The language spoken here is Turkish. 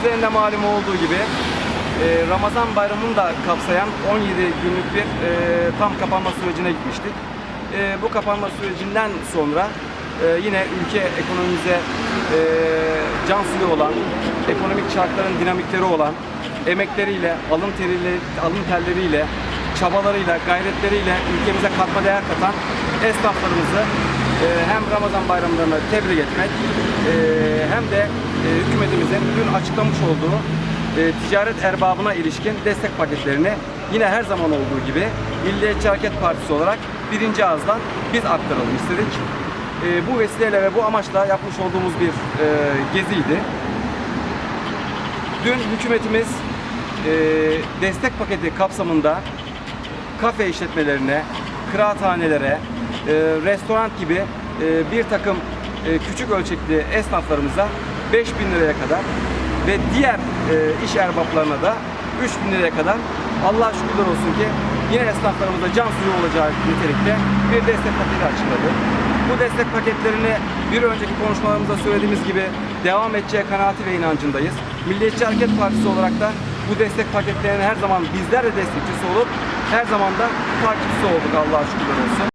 üzerinde malum olduğu gibi e, Ramazan bayramını da kapsayan 17 günlük bir e, tam kapanma sürecine gitmiştik. E, bu kapanma sürecinden sonra yine ülke ekonomimize can suyu olan, ekonomik şartların dinamikleri olan, emekleriyle, alın teriyle, alın telleriyle, çabalarıyla, gayretleriyle ülkemize katma değer katan esnaflarımızı hem Ramazan bayramlarına tebrik etmek hem de hükümetimizin dün açıklamış olduğu e, ticaret erbabına ilişkin destek paketlerini yine her zaman olduğu gibi Milliyetçi Hareket Partisi olarak birinci ağızdan biz aktaralım istedik. E, bu vesileyle ve bu amaçla yapmış olduğumuz bir e, geziydi. Dün hükümetimiz e, destek paketi kapsamında kafe işletmelerine, kıraathanelere, e, restoran gibi e, bir takım e, küçük ölçekli esnaflarımıza 5 bin liraya kadar ve diğer e, iş erbaplarına da 3 bin liraya kadar Allah şükürler olsun ki yine esnaflarımıza can suyu olacağı nitelikte bir destek paketi açıkladı. Bu destek paketlerini bir önceki konuşmalarımızda söylediğimiz gibi devam edeceği kanaati ve inancındayız. Milliyetçi Hareket Partisi olarak da bu destek paketlerine her zaman bizler de destekçisi olup her zaman da takipçisi olduk Allah'a şükürler olsun.